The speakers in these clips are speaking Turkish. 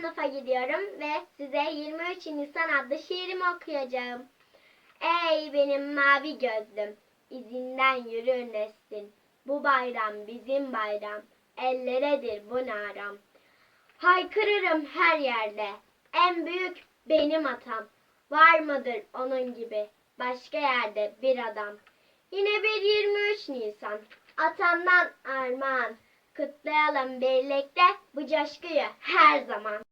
3. sınıfa gidiyorum ve size 23 Nisan adlı şiirimi okuyacağım. Ey benim mavi gözlüm, izinden yürür neslin. Bu bayram bizim bayram, elleredir bu naram. Haykırırım her yerde, en büyük benim atam. Var mıdır onun gibi, başka yerde bir adam. Yine bir 23 Nisan, atamdan armağan. Kutlayalım birlikte bu coşkuyu her zaman.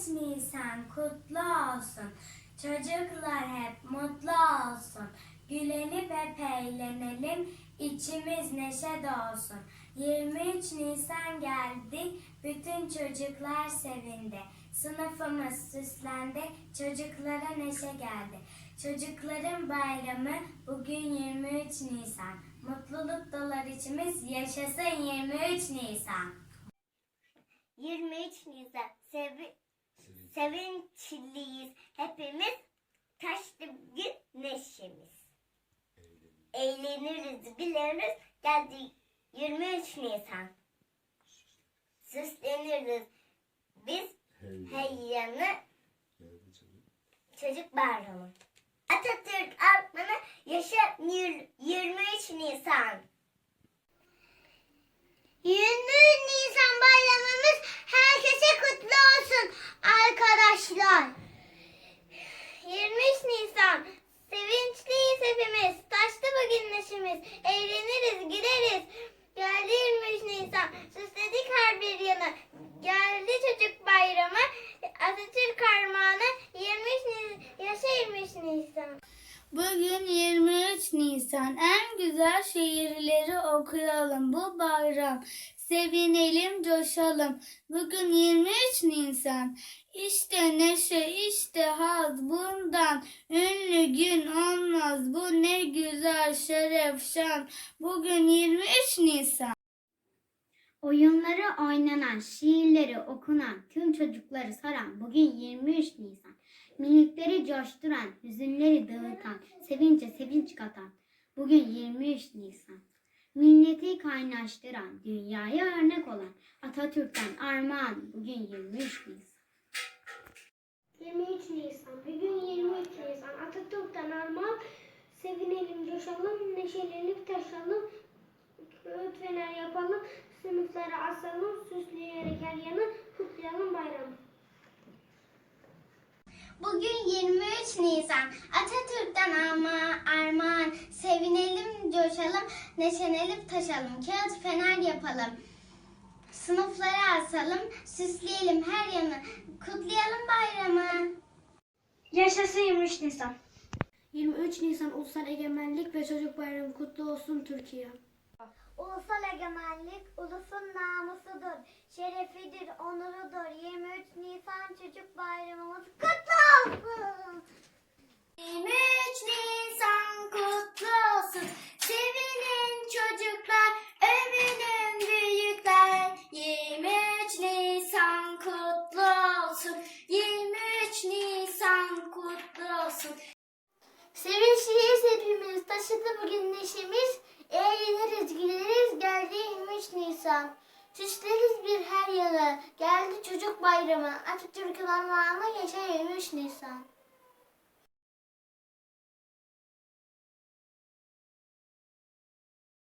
23 Nisan kutlu olsun. Çocuklar hep mutlu olsun. Gülenip hep eğlenelim. içimiz neşe dolsun. 23 Nisan geldi. Bütün çocuklar sevindi. Sınıfımız süslendi. Çocuklara neşe geldi. Çocukların bayramı bugün 23 Nisan. Mutluluk dolar içimiz yaşasın 23 Nisan. 23 Nisan sevi sevinçliyiz hepimiz taşlı bir neşemiz. Eğleniriz, güleriz. Geldi 23 Nisan. Süsleniriz. Biz heyyanı çocuk bayramı. Atatürk Artmanı yaşa yir- 23 Nisan. 23 Nisan bayramımız herkese kutlu olsun arkadaşlar. 23 Nisan sevinçliyiz hepimiz. Taştı bugün neşemiz. Eğleniriz, güleriz. Geldi 23 Nisan. Süsledik her bir yanı. Geldi çocuk bayramı. Atatürk armağanı. 23 Nisan. Yaşa 23 Nisan. Bugün 23 Nisan. En güzel şiirleri okuyalım bu bayram. Sevinelim, coşalım. Bugün 23 Nisan. İşte neşe, işte haz bundan. Ünlü gün olmaz. Bu ne güzel şeref, şan. Bugün 23 Nisan. Oyunları oynanan, şiirleri okunan, tüm çocukları saran bugün 23 Nisan. Minikleri coşturan, hüzünleri dağıtan, sevince sevinç katan bugün 23 Nisan. Milleti kaynaştıran, dünyaya örnek olan Atatürk'ten armağan bugün 23 Nisan. 23 Nisan. Bugün 23 Nisan. Atatürk'ten armağan. Sevinelim, coşalım, neşelenip taşalım. Öğüt fener yapalım. Sınıflara asalım. Süsleyerek her yanı kutlayalım bayramı. Bugün 23 Nisan. Atatürk'ten arma, armağan. Sevinelim, coşalım, neşelenip taşalım. Kağıt fener yapalım. Sınıflara asalım, süsleyelim her yanı. Kutlayalım bayramı. Yaşasın 23 Nisan. 23 Nisan Ulusal Egemenlik ve Çocuk Bayramı kutlu olsun Türkiye. Ulusal egemenlik ulusun namusudur, şerefidir, onurudur. 23 Nisan Çocuk Bayramımız kutlu olsun. 23 Nisan kutlu olsun. Sevinin çocuklar, övünün büyükler. 23 Nisan kutlu olsun. 23 Nisan kutlu olsun. Sevinçliyiz hepimiz, taşıdı bugün neşemiz. Eğleniriz, güleriz, geldi 23 Nisan. Süsleriz bir her yanı, geldi çocuk bayramı. Atatürk'ün armağanı yaşa 23 Nisan.